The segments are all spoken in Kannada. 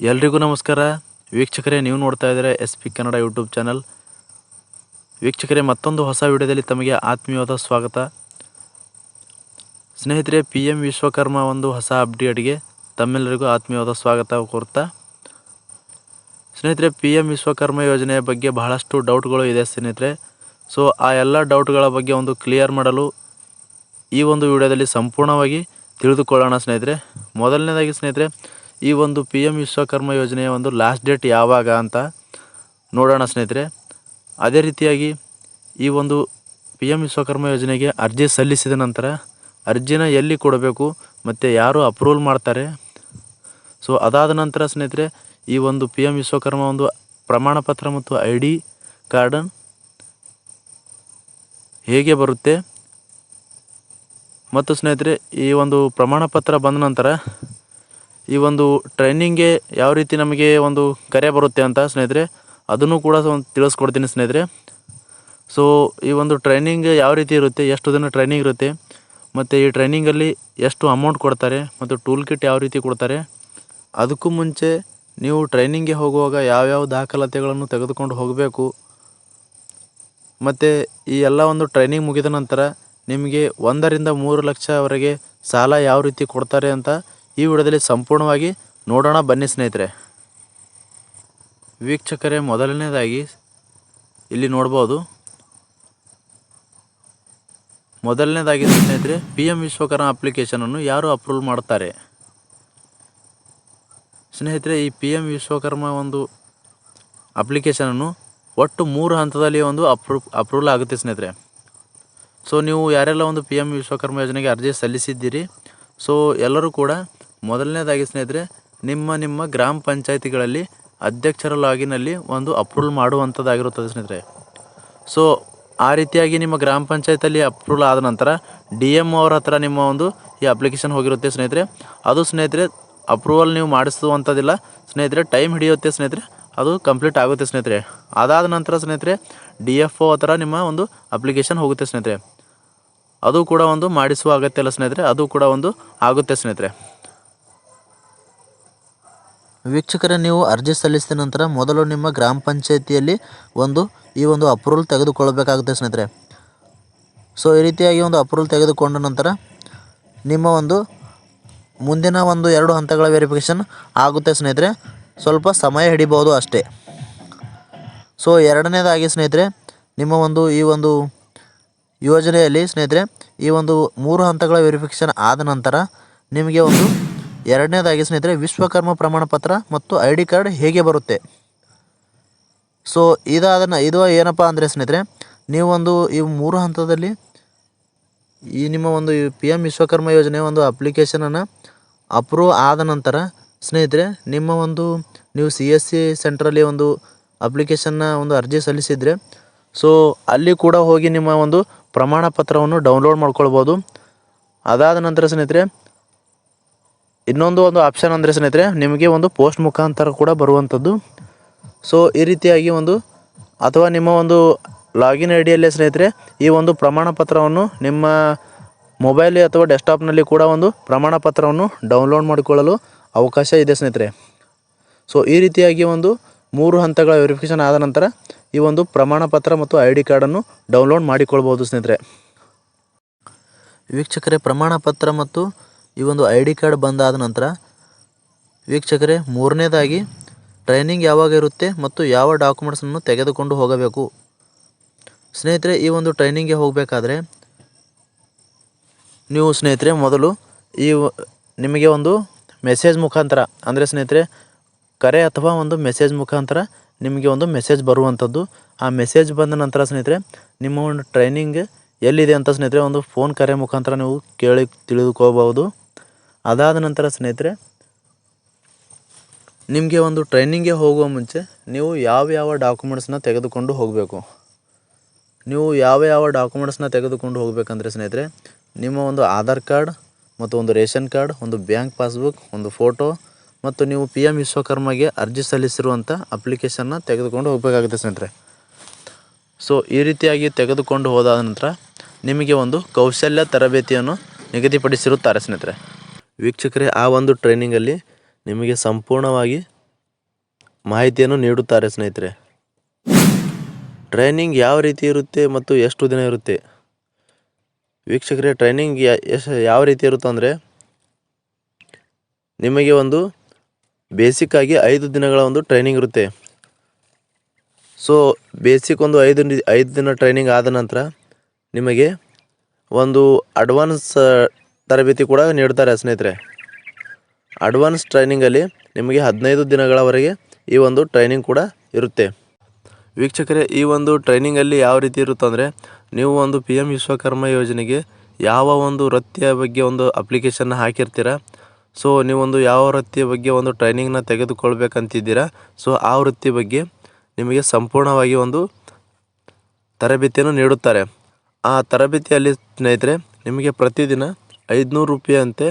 ಎಲ್ರಿಗೂ ನಮಸ್ಕಾರ. ವೀಕ್ಷಕರೇ, ನೀವು ನೋಡ್ತಾ ಇದ್ದಾರೆ S P Kannada YouTube channel. ವೀಕ್ಷಕರೇ, ಮತ್ತೊಂದು ಹೊಸ ವಿಡಿಯೋದಲ್ಲಿ ತಮಗೆ ಆತ್ಮೀಯವಾದ ಸ್ವಾಗತ. ಸ್ನೇಹಿತರೆ, ಪಿ ಎಂ ವಿಶ್ವಕರ್ಮ ಒಂದು ಹೊಸ ಅಪ್ಡೇಟ್ಗೆ ತಮ್ಮೆಲ್ಲರಿಗೂ ಆತ್ಮೀಯವಾದ ಸ್ವಾಗತ ಕೋರ್ತಾ. ಸ್ನೇಹಿತರೆ, ಪಿ ಎಂ ವಿಶ್ವಕರ್ಮ ಯೋಜನೆಯ ಬಗ್ಗೆ ಬಹಳಷ್ಟು ಡೌಟ್ಗಳು ಇದೆ ಸ್ನೇಹಿತರೆ. ಸೊ, ಆ ಎಲ್ಲ ಡೌಟ್ಗಳ ಬಗ್ಗೆ ಒಂದು ಕ್ಲಿಯರ್ ಮಾಡಲು ಈ ಒಂದು ವಿಡಿಯೋದಲ್ಲಿ ಸಂಪೂರ್ಣವಾಗಿ ತಿಳಿದುಕೊಳ್ಳೋಣ ಸ್ನೇಹಿತರೆ. ಮೊದಲನೇದಾಗಿ ಸ್ನೇಹಿತರೆ ಈ ಒಂದು ಪಿ ಎಂ ವಿಶ್ವಕರ್ಮ ಯೋಜನೆಯ ಒಂದು ಲಾಸ್ಟ್ ಡೇಟ್ ಯಾವಾಗ ಅಂತ ನೋಡೋಣ ಸ್ನೇಹಿತರೆ. ಅದೇ ರೀತಿಯಾಗಿ ಈ ಒಂದು ಪಿ ಎಂ ವಿಶ್ವಕರ್ಮ ಯೋಜನೆಗೆ ಅರ್ಜಿ ಸಲ್ಲಿಸಿದ ನಂತರ ಅರ್ಜಿನ ಎಲ್ಲಿ ಕೊಡಬೇಕು, ಮತ್ತು ಯಾರು ಅಪ್ರೂವಲ್ ಮಾಡ್ತಾರೆ. ಸೊ ಅದಾದ ನಂತರ ಸ್ನೇಹಿತರೆ, ಈ ಒಂದು ಪಿ ಎಂ ವಿಶ್ವಕರ್ಮ ಒಂದು ಪ್ರಮಾಣ ಪತ್ರ ಮತ್ತು ಐ ಡಿ ಕಾರ್ಡ್ ಹೇಗೆ ಬರುತ್ತೆ. ಮತ್ತು ಸ್ನೇಹಿತರೆ, ಈ ಒಂದು ಪ್ರಮಾಣ ಪತ್ರ ಬಂದ ನಂತರ ಈ ಒಂದು ಟ್ರೈನಿಂಗ್ಗೆ ಯಾವ ರೀತಿ ನಮಗೆ ಒಂದು ಕರೆ ಬರುತ್ತೆ ಅಂತ ಸ್ನೇಹಿತರೆ, ಅದನ್ನು ಕೂಡ ಒಂದು ತಿಳಿಸ್ಕೊಡ್ತೀನಿ ಸ್ನೇಹಿತರೆ. ಸೊ ಈ ಒಂದು ಟ್ರೈನಿಂಗ್ ಯಾವ ರೀತಿ ಇರುತ್ತೆ, ಎಷ್ಟು ದಿನ ಟ್ರೈನಿಂಗ್ ಇರುತ್ತೆ, ಮತ್ತು ಈ ಟ್ರೈನಿಂಗಲ್ಲಿ ಎಷ್ಟು ಅಮೌಂಟ್ ಕೊಡ್ತಾರೆ, ಮತ್ತು ಟೂಲ್ ಕಿಟ್ ಯಾವ ರೀತಿ ಕೊಡ್ತಾರೆ, ಅದಕ್ಕೂ ಮುಂಚೆ ನೀವು ಟ್ರೈನಿಂಗ್ಗೆ ಹೋಗುವಾಗ ಯಾವ್ಯಾವ ದಾಖಲಾತಿಗಳನ್ನು ತೆಗೆದುಕೊಂಡು ಹೋಗಬೇಕು, ಮತ್ತು ಈ ಎಲ್ಲ ಒಂದು ಟ್ರೈನಿಂಗ್ ಮುಗಿದ ನಂತರ ನಿಮಗೆ ಒಂದರಿಂದ ಮೂರು ಲಕ್ಷವರೆಗೆ ಸಾಲ ಯಾವ ರೀತಿ ಕೊಡ್ತಾರೆ ಅಂತ ಈ ವಿಡಿಯೋದಲ್ಲಿ ಸಂಪೂರ್ಣವಾಗಿ ನೋಡೋಣ. ಬನ್ನಿ ಸ್ನೇಹಿತರೆ. ವೀಕ್ಷಕರೇ, ಮೊದಲನೇದಾಗಿ ಇಲ್ಲಿ ನೋಡ್ಬೋದು. ಮೊದಲನೇದಾಗಿ ಸ್ನೇಹಿತರೆ ಪಿ ಎಂ ವಿಶ್ವಕರ್ಮ ಅಪ್ಲಿಕೇಶನನ್ನು ಯಾರು ಅಪ್ರೂವ್ ಮಾಡ್ತಾರೆ? ಸ್ನೇಹಿತರೆ, ಈ ಪಿ ಎಂ ವಿಶ್ವಕರ್ಮ ಒಂದು ಅಪ್ಲಿಕೇಶನನ್ನು ಒಟ್ಟು ಮೂರು ಹಂತದಲ್ಲಿ ಒಂದು ಅಪ್ರೂವ್ ಅಪ್ರೂವಲ್ ಆಗುತ್ತೆ ಸ್ನೇಹಿತರೆ. ಸೊ ನೀವು ಯಾರೆಲ್ಲ ಒಂದು ಪಿ ಎಂ ವಿಶ್ವಕರ್ಮ ಯೋಜನೆಗೆ ಅರ್ಜಿ ಸಲ್ಲಿಸಿದ್ದೀರಿ ಸೊ ಎಲ್ಲರೂ ಕೂಡ ಮೊದಲನೇದಾಗಿ ಸ್ನೇಹಿತರೆ, ನಿಮ್ಮ ನಿಮ್ಮ ಗ್ರಾಮ ಪಂಚಾಯಿತಿಗಳಲ್ಲಿ ಅಧ್ಯಕ್ಷರ ಲಾಗಿನಲ್ಲಿ ಒಂದು ಅಪ್ರೂವಲ್ ಮಾಡುವಂಥದ್ದಾಗಿರುತ್ತದೆ ಸ್ನೇಹಿತರೆ. ಸೊ ಆ ರೀತಿಯಾಗಿ ನಿಮ್ಮ ಗ್ರಾಮ ಪಂಚಾಯತಲ್ಲಿ ಅಪ್ರೂವಲ್ ಆದ ನಂತರ ಡಿ ಎಂ ಅವ್ರ ಹತ್ರ ನಿಮ್ಮ ಒಂದು ಈ ಅಪ್ಲಿಕೇಶನ್ ಹೋಗಿರುತ್ತೆ ಸ್ನೇಹಿತರೆ. ಅದು ಸ್ನೇಹಿತರೆ, ಅಪ್ರೂವಲ್ ನೀವು ಮಾಡಿಸುವಂಥದ್ದಿಲ್ಲ. ಸ್ನೇಹಿತರೆ, ಟೈಮ್ ಹಿಡಿಯುತ್ತೆ ಸ್ನೇಹಿತರೆ. ಅದು ಕಂಪ್ಲೀಟ್ ಆಗುತ್ತೆ ಸ್ನೇಹಿತರೆ. ಅದಾದ ನಂತರ ಸ್ನೇಹಿತರೆ, ಡಿ ಎಫ್ ಒ ಹತ್ರ ನಿಮ್ಮ ಒಂದು ಅಪ್ಲಿಕೇಶನ್ ಹೋಗುತ್ತೆ ಸ್ನೇಹಿತರೆ. ಅದು ಕೂಡ ಒಂದು ಮಾಡಿಸುವ ಅಗತ್ಯ ಇಲ್ಲ ಸ್ನೇಹಿತರೆ. ಅದು ಕೂಡ ಒಂದು ಆಗುತ್ತೆ ಸ್ನೇಹಿತರೆ. ವೀಕ್ಷಕರೇ, ನೀವು ಅರ್ಜಿ ಸಲ್ಲಿಸಿದ ನಂತರ ಮೊದಲು ನಿಮ್ಮ ಗ್ರಾಮ ಪಂಚಾಯಿತಿಯಲ್ಲಿ ಒಂದು, ಈ ಒಂದು ಅಪ್ರೂವಲ್ ತೆಗೆದುಕೊಳ್ಳಬೇಕಾಗುತ್ತೆ ಸ್ನೇಹಿತರೆ. ಸೊ ಈ ರೀತಿಯಾಗಿ ಒಂದು ಅಪ್ರೂವಲ್ ತೆಗೆದುಕೊಂಡ ನಂತರ ನಿಮ್ಮ ಒಂದು ಮುಂದಿನ ಒಂದು ಎರಡು ಹಂತಗಳ ವೆರಿಫಿಕೇಷನ್ ಆಗುತ್ತೆ ಸ್ನೇಹಿತರೆ. ಸ್ವಲ್ಪ ಸಮಯ ಹಿಡಿಬೋದು ಅಷ್ಟೇ. ಸೊ ಎರಡನೇದಾಗಿ ಸ್ನೇಹಿತರೆ, ನಿಮ್ಮ ಒಂದು, ಈ ಒಂದು ಯೋಜನೆಯಲ್ಲಿ ಸ್ನೇಹಿತರೆ, ಈ ಒಂದು ಮೂರು ಹಂತಗಳ ವೆರಿಫಿಕೇಷನ್ ಆದ ನಂತರ ನಿಮಗೆ ಒಂದು ಎರಡನೇದಾಗಿ ಸ್ನೇಹಿತರೆ, ವಿಶ್ವಕರ್ಮ ಪ್ರಮಾಣ ಪತ್ರ ಮತ್ತು ಐ ಡಿ ಕಾರ್ಡ್ ಹೇಗೆ ಬರುತ್ತೆ? ಸೊ ಇದಾದ ನ- ಇದು ಏನಪ್ಪ ಅಂದರೆ ಸ್ನೇಹಿತರೆ ನೀವೊಂದು ಈ ಮೂರು ಹಂತದಲ್ಲಿ ಈ ನಿಮ್ಮ ಒಂದು ಪಿ ಎಂ ವಿಶ್ವಕರ್ಮ ಯೋಜನೆ ಒಂದು ಅಪ್ಲಿಕೇಶನನ್ನು ಅಪ್ರೂವ್ ಆದ ನಂತರ ಸ್ನೇಹಿತರೆ, ನಿಮ್ಮ ಒಂದು ನೀವು ಸಿ ಎಸ್ ಸಿ ಸೆಂಟ್ರಲ್ಲಿ ಒಂದು ಅಪ್ಲಿಕೇಶನ್ನ ಒಂದು ಅರ್ಜಿ ಸಲ್ಲಿಸಿದರೆ ಸೊ ಅಲ್ಲಿ ಕೂಡ ಹೋಗಿ ನಿಮ್ಮ ಒಂದು ಪ್ರಮಾಣ ಪತ್ರವನ್ನು ಡೌನ್ಲೋಡ್ ಮಾಡ್ಕೊಳ್ಬೋದು. ಅದಾದ ನಂತರ ಸ್ನೇಹಿತರೆ ಇನ್ನೊಂದು ಒಂದು ಆಪ್ಷನ್ ಅಂದರೆ ಸ್ನೇಹಿತರೆ, ನಿಮಗೆ ಒಂದು ಪೋಸ್ಟ್ ಮುಖಾಂತರ ಕೂಡ ಬರುವಂಥದ್ದು ಸೊ ಈ ರೀತಿಯಾಗಿ ಒಂದು, ಅಥವಾ ನಿಮ್ಮ ಒಂದು ಲಾಗಿನ್ ಐ ಡಿಯಲ್ಲೇ ಸ್ನೇಹಿತರೆ, ಈ ಒಂದು ಪ್ರಮಾಣ ಪತ್ರವನ್ನು ನಿಮ್ಮ ಮೊಬೈಲ್ ಅಥವಾ ಡೆಸ್ಕ್ಟಾಪ್ನಲ್ಲಿ ಕೂಡ ಒಂದು ಪ್ರಮಾಣ ಪತ್ರವನ್ನು ಡೌನ್ಲೋಡ್ ಮಾಡಿಕೊಳ್ಳಲು ಅವಕಾಶ ಇದೆ ಸ್ನೇಹಿತರೆ. ಸೊ ಈ ರೀತಿಯಾಗಿ ಒಂದು ಮೂರು ಹಂತಗಳ ವೆರಿಫಿಕೇಷನ್ ಆದ ನಂತರ ಈ ಒಂದು ಪ್ರಮಾಣ ಪತ್ರ ಮತ್ತು ಐ ಡಿ ಕಾರ್ಡನ್ನು ಡೌನ್ಲೋಡ್ ಮಾಡಿಕೊಳ್ಬೋದು ಸ್ನೇಹಿತರೆ. ವೀಕ್ಷಕರೇ, ಪ್ರಮಾಣ ಪತ್ರ ಮತ್ತು ಈ ಒಂದು ಐ ಡಿ ಕಾರ್ಡ್ ಬಂದಾದ ನಂತರ ವೀಕ್ಷಕರೇ, ಮೂರನೇದಾಗಿ ಟ್ರೈನಿಂಗ್ ಯಾವಾಗ ಇರುತ್ತೆ ಮತ್ತು ಯಾವ ಡಾಕ್ಯುಮೆಂಟ್ಸನ್ನು ತೆಗೆದುಕೊಂಡು ಹೋಗಬೇಕು. ಸ್ನೇಹಿತರೆ, ಈ ಒಂದು ಟ್ರೈನಿಂಗ್ಗೆ ಹೋಗಬೇಕಾದ್ರೆ ನೀವು ಸ್ನೇಹಿತರೆ ಮೊದಲು ಈ ನಿಮಗೆ ಒಂದು ಮೆಸೇಜ್ ಮುಖಾಂತರ, ಅಂದರೆ ಸ್ನೇಹಿತರೆ ಕರೆ ಅಥವಾ ಒಂದು ಮೆಸೇಜ್ ಮುಖಾಂತರ ನಿಮಗೆ ಒಂದು ಮೆಸೇಜ್ ಬರುವಂಥದ್ದು. ಆ ಮೆಸೇಜ್ ಬಂದ ನಂತರ ಸ್ನೇಹಿತರೆ, ನಿಮ್ಮ ಒಂದು ಟ್ರೈನಿಂಗ್ ಎಲ್ಲಿದೆ ಅಂತ ಸ್ನೇಹಿತರೆ ಒಂದು ಫೋನ್ ಕರೆ ಮುಖಾಂತರ ನೀವು ಕೇಳಿ, ತಿಳಿದುಕೋಬಹುದು. ಅದಾದ ನಂತರ ಸ್ನೇಹಿತರೆ, ನಿಮಗೆ ಒಂದು ಟ್ರೈನಿಂಗ್ಗೆ ಹೋಗುವ ಮುಂಚೆ ನೀವು ಯಾವ ಯಾವ ಡಾಕ್ಯುಮೆಂಟ್ಸನ್ನ ತೆಗೆದುಕೊಂಡು ಹೋಗಬೇಕು? ನೀವು ಯಾವ ಯಾವ ಡಾಕ್ಯುಮೆಂಟ್ಸನ್ನ ತೆಗೆದುಕೊಂಡು ಹೋಗಬೇಕಂದ್ರೆ ಸ್ನೇಹಿತರೆ, ನಿಮ್ಮ ಒಂದು ಆಧಾರ್ ಕಾರ್ಡ್ ಮತ್ತು ಒಂದು ರೇಷನ್ ಕಾರ್ಡ್, ಒಂದು ಬ್ಯಾಂಕ್ ಪಾಸ್ಬುಕ್, ಒಂದು ಫೋಟೋ ಮತ್ತು ನೀವು ಪಿ ಎಂ ವಿಶ್ವಕರ್ಮಗೆ ಅರ್ಜಿ ಸಲ್ಲಿಸಿರುವಂಥ ಅಪ್ಲಿಕೇಶನ್ನ ತೆಗೆದುಕೊಂಡು ಹೋಗಬೇಕಾಗುತ್ತೆ ಸ್ನೇಹಿತರೆ. ಸೊ ಈ ರೀತಿಯಾಗಿ ತೆಗೆದುಕೊಂಡು ಹೋದಾದ ನಂತರ ನಿಮಗೆ ಒಂದು ಕೌಶಲ್ಯ ತರಬೇತಿಯನ್ನು ನಿಗದಿಪಡಿಸಿರುತ್ತಾರೆ ಸ್ನೇಹಿತರೆ. ವೀಕ್ಷಕರೇ, ಆ ಒಂದು ಟ್ರೈನಿಂಗಲ್ಲಿ ನಿಮಗೆ ಸಂಪೂರ್ಣವಾಗಿ ಮಾಹಿತಿಯನ್ನು ನೀಡುತ್ತಾರೆ ಸ್ನೇಹಿತರೆ. ಟ್ರೈನಿಂಗ್ ಯಾವ ರೀತಿ ಇರುತ್ತೆ ಮತ್ತು ಎಷ್ಟು ದಿನ ಇರುತ್ತೆ? ವೀಕ್ಷಕರೇ, ಟ್ರೈನಿಂಗ್ ಯಾವ ರೀತಿ ಇರುತ್ತೆ ಅಂದರೆ, ನಿಮಗೆ ಒಂದು ಬೇಸಿಕ್ ಆಗಿ ಐದು ದಿನಗಳ ಒಂದು ಟ್ರೈನಿಂಗ್ ಇರುತ್ತೆ. ಸೊ, ಬೇಸಿಕ್ ಒಂದು ಐದು ಐದು ದಿನ ಟ್ರೈನಿಂಗ್ ಆದ ನಂತರ ನಿಮಗೆ ಒಂದು ಅಡ್ವಾನ್ಸ್ ತರಬೇತಿ ಕೂಡ ನೀಡ್ತಾರೆ ಸ್ನೇಹಿತರೆ. ಅಡ್ವಾನ್ಸ್ ಟ್ರೈನಿಂಗಲ್ಲಿ ನಿಮಗೆ ಹದಿನೈದು ದಿನಗಳವರೆಗೆ ಈ ಒಂದು ಟ್ರೈನಿಂಗ್ ಕೂಡ ಇರುತ್ತೆ. ವೀಕ್ಷಕರೇ, ಈ ಒಂದು ಟ್ರೈನಿಂಗಲ್ಲಿ ಯಾವ ರೀತಿ ಇರುತ್ತೆ ಅಂದರೆ ನೀವು ಒಂದು ಪಿ ಎಂ ವಿಶ್ವಕರ್ಮ ಯೋಜನೆಗೆ ಯಾವ ಒಂದು ವೃತ್ತಿಯ ಬಗ್ಗೆ ಒಂದು ಅಪ್ಲಿಕೇಶನ್ನ ಹಾಕಿರ್ತೀರ? ಸೊ ನೀವೊಂದು ಯಾವ ವೃತ್ತಿಯ ಬಗ್ಗೆ ಒಂದು ಟ್ರೈನಿಂಗ್ನ ತೆಗೆದುಕೊಳ್ಬೇಕಂತಿದ್ದೀರಾ? ಸೊ ಆ ವೃತ್ತಿ ಬಗ್ಗೆ ನಿಮಗೆ ಸಂಪೂರ್ಣವಾಗಿ ಒಂದು ತರಬೇತಿಯನ್ನು ನೀಡುತ್ತಾರೆ. ಆ ತರಬೇತಿಯಲ್ಲಿ ಸ್ನೇಹಿತರೆ, ನಿಮಗೆ ಪ್ರತಿದಿನ ಐದುನೂರು ರೂಪಾಯಿ ಅಂತೆ.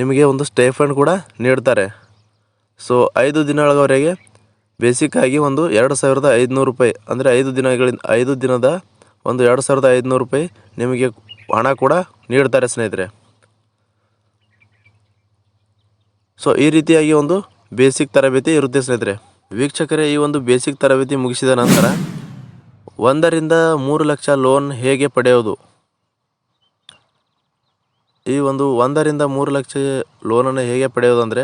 ನಿಮಗೆ ಒಂದು ಸ್ಟೇಫಂಡ್ ಕೂಡ ನೀಡ್ತಾರೆ. ಸೊ ಐದು ದಿನಗಳವರೆಗೆ ಬೇಸಿಕ್ಕಾಗಿ ಒಂದು ಎರಡು ಸಾವಿರದ ಐದುನೂರು ರೂಪಾಯಿ, ಅಂದರೆ ಐದು ದಿನಗಳಿಂದ, ಐದು ದಿನದ ಒಂದು ಎರಡು ಸಾವಿರದ ಐದುನೂರು ರೂಪಾಯಿ ನಿಮಗೆ ಹಣ ಕೂಡ ನೀಡ್ತಾರೆ ಸ್ನೇಹಿತರೆ. ಸೊ ಈ ರೀತಿಯಾಗಿ ಒಂದು ಬೇಸಿಕ್ ತರಬೇತಿ ಇರುತ್ತೆ ಸ್ನೇಹಿತರೆ. ವೀಕ್ಷಕರೇ, ಈ ಒಂದು ಬೇಸಿಕ್ ತರಬೇತಿ ಮುಗಿಸಿದ ನಂತರ ಒಂದರಿಂದ ಮೂರು ಲಕ್ಷ ಲೋನ್ ಹೇಗೆ ಪಡೆಯೋದು? ಈ ಒಂದು ಒಂದರಿಂದ ಮೂರು ಲಕ್ಷ ಲೋನನ್ನು ಹೇಗೆ ಪಡೆಯೋದು ಅಂದರೆ,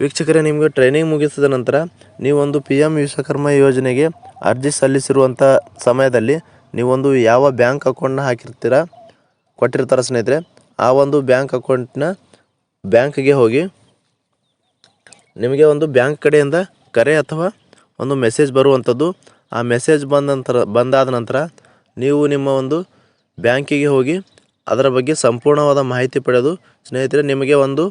ವೀಕ್ಷಕರೇ, ನಿಮಗೆ ಟ್ರೈನಿಂಗ್ ಮುಗಿಸಿದ ನಂತರ ನೀವೊಂದು ಪಿ ಎಂ ವಿಶ್ವಕರ್ಮ ಯೋಜನೆಗೆ ಅರ್ಜಿ ಸಲ್ಲಿಸಿರುವಂಥ ಸಮಯದಲ್ಲಿ ನೀವೊಂದು ಯಾವ ಬ್ಯಾಂಕ್ ಅಕೌಂಟ್ನ ಹಾಕಿರ್ತೀರ ಕೊಟ್ಟಿರ್ತಾರ ಸ್ನೇಹಿತರೆ, ಆ ಒಂದು ಬ್ಯಾಂಕ್ ಅಕೌಂಟ್ನ ಬ್ಯಾಂಕ್ಗೆ ಹೋಗಿ ನಿಮಗೆ ಒಂದು ಬ್ಯಾಂಕ್ ಕಡೆಯಿಂದ ಕರೆ ಅಥವಾ ಒಂದು ಮೆಸೇಜ್ ಬರುವಂಥದ್ದು ಆ ಮೆಸೇಜ್ ಬಂದ ನಂತರ, ಬಂದಾದ ನಂತರ ನೀವು ನಿಮ್ಮ ಒಂದು ಬ್ಯಾಂಕಿಗೆ ಹೋಗಿ ಅದರ ಬಗ್ಗೆ ಸಂಪೂರ್ಣವಾದ ಮಾಹಿತಿ ಪಡೆದು, ಸ್ನೇಹಿತರೆ, ನಿಮಗೆ ಒಂದು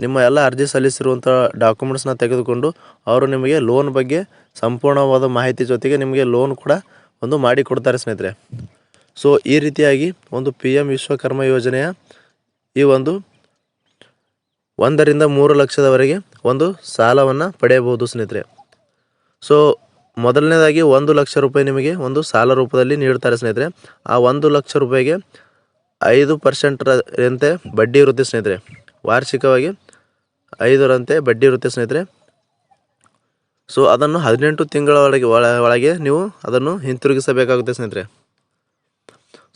ನಿಮ್ಮ ಎಲ್ಲ ಅರ್ಜಿ ಸಲ್ಲಿಸಿರುವಂಥ ಡಾಕ್ಯುಮೆಂಟ್ಸ್ನ ತೆಗೆದುಕೊಂಡು ಅವರು ನಿಮಗೆ ಲೋನ್ ಬಗ್ಗೆ ಸಂಪೂರ್ಣವಾದ ಮಾಹಿತಿ ಜೊತೆಗೆ ನಿಮಗೆ ಲೋನ್ ಕೂಡ ಒಂದು ಮಾಡಿ ಕೊಡ್ತಾರೆ ಸ್ನೇಹಿತರೆ. ಸೊ ಈ ರೀತಿಯಾಗಿ ಒಂದು ಪಿ ಎಂ ವಿಶ್ವಕರ್ಮ ಯೋಜನೆಯ ಈ ಒಂದು ಒಂದರಿಂದ ಮೂರು ಲಕ್ಷದವರೆಗೆ ಒಂದು ಸಾಲವನ್ನು ಪಡೆಯಬಹುದು ಸ್ನೇಹಿತರೆ. ಸೊ ಮೊದಲನೇದಾಗಿ ಒಂದು ಲಕ್ಷ ರೂಪಾಯಿ ನಿಮಗೆ ಒಂದು ಸಾಲ ರೂಪದಲ್ಲಿ ನೀಡ್ತಾರೆ ಸ್ನೇಹಿತರೆ. ಆ ಒಂದು ಲಕ್ಷ ರೂಪಾಯಿಗೆ ಐದು ಪರ್ಸೆಂಟ್ರಂತೆ ಬಡ್ಡಿ ಇರುತ್ತೆ ಸ್ನೇಹಿತರೆ. ವಾರ್ಷಿಕವಾಗಿ ಐದರಂತೆ ಬಡ್ಡಿ ಇರುತ್ತೆ ಸ್ನೇಹಿತರೆ. ಸೊ ಅದನ್ನು ಹದಿನೆಂಟು ತಿಂಗಳ ಒಳಗೆ ಒಳ, ಒಳಗೆ ನೀವು ಅದನ್ನು ಹಿಂತಿರುಗಿಸಬೇಕಾಗುತ್ತೆ ಸ್ನೇಹಿತರೆ.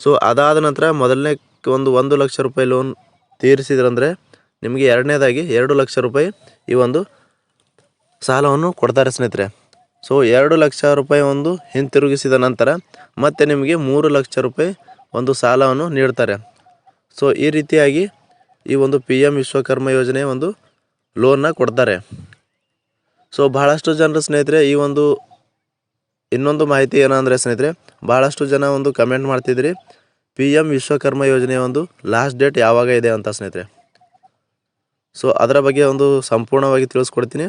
ಸೊ ಅದಾದ ನಂತರ ಮೊದಲನೇ ಒಂದು ಒಂದು ಲಕ್ಷ ರೂಪಾಯಿ ಲೋನ್ ತೀರಿಸಿದ್ರಂದರೆ ನಿಮಗೆ ಎರಡನೇದಾಗಿ ಎರಡು ಲಕ್ಷ ರೂಪಾಯಿ ಈ ಒಂದು ಸಾಲವನ್ನು ಕೊಡ್ತಾರೆ ಸ್ನೇಹಿತರೆ. ಸೊ ಎರಡು ಲಕ್ಷ ರೂಪಾಯಿ ಒಂದು ಹಿಂತಿರುಗಿಸಿದ ನಂತರ ಮತ್ತೆ ನಿಮಗೆ ಮೂರು ಲಕ್ಷ ರೂಪಾಯಿ ಒಂದು ಸಾಲವನ್ನು ನೀಡ್ತಾರೆ. ಸೊ ಈ ರೀತಿಯಾಗಿ ಈ ಒಂದು ಪಿ ಎಂ ವಿಶ್ವಕರ್ಮ ಯೋಜನೆ ಒಂದು ಲೋನ್ನ ಕೊಡ್ತಾರೆ. ಸೊ ಬಹಳಷ್ಟು ಜನರು ಸ್ನೇಹಿತರೆ, ಈ ಒಂದು ಇನ್ನೊಂದು ಮಾಹಿತಿ ಏನಂದರೆ ಸ್ನೇಹಿತರೆ ಭಾಳಷ್ಟು ಜನ ಒಂದು ಕಮೆಂಟ್ ಮಾಡ್ತಿದ್ರಿ ಪಿ ಎಂ ವಿಶ್ವಕರ್ಮ ಯೋಜನೆ ಒಂದು ಲಾಸ್ಟ್ ಡೇಟ್ ಯಾವಾಗ ಇದೆ ಅಂತ ಸ್ನೇಹಿತರೆ. ಸೊ ಅದರ ಬಗ್ಗೆ ಒಂದು ಸಂಪೂರ್ಣವಾಗಿ ತಿಳಿಸ್ಕೊಡ್ತೀನಿ.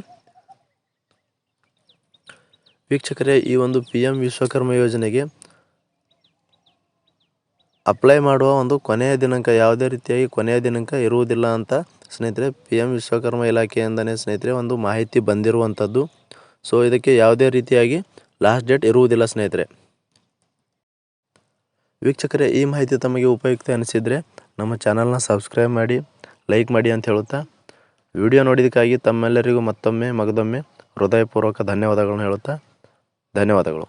ವೀಕ್ಷಕರೇ, ಈ ಒಂದು ಪಿ ಎಂ ವಿಶ್ವಕರ್ಮ ಯೋಜನೆಗೆ ಅಪ್ಲೈ ಮಾಡುವ ಒಂದು ಕೊನೆಯ ದಿನಾಂಕ ಯಾವುದೇ ರೀತಿಯಾಗಿ ಕೊನೆಯ ದಿನಾಂಕ ಇರುವುದಿಲ್ಲ ಅಂತ ಸ್ನೇಹಿತರೆ ಪಿ ಎಂ ವಿಶ್ವಕರ್ಮ ಇಲಾಖೆಯಿಂದನೇ ಸ್ನೇಹಿತರೆ ಒಂದು ಮಾಹಿತಿ ಬಂದಿರುವಂಥದ್ದು ಸೊ ಇದಕ್ಕೆ ಯಾವುದೇ ರೀತಿಯಾಗಿ ಲಾಸ್ಟ್ ಡೇಟ್ ಇರುವುದಿಲ್ಲ ಸ್ನೇಹಿತರೆ. ವೀಕ್ಷಕರೇ, ಈ ಮಾಹಿತಿ ತಮಗೆ ಉಪಯುಕ್ತ ಅನಿಸಿದರೆ ನಮ್ಮ ಚಾನಲ್ನ ಸಬ್ಸ್ಕ್ರೈಬ್ ಮಾಡಿ ಲೈಕ್ ಮಾಡಿ ಅಂತ ಹೇಳುತ್ತಾ ವಿಡಿಯೋ ನೋಡಿದ್ದಕ್ಕಾಗಿ ತಮ್ಮೆಲ್ಲರಿಗೂ ಮತ್ತೊಮ್ಮೆ ಮಗದೊಮ್ಮೆ ಹೃದಯಪೂರ್ವಕ ಧನ್ಯವಾದಗಳನ್ನು ಹೇಳುತ್ತಾ, ಧನ್ಯವಾದಗಳು.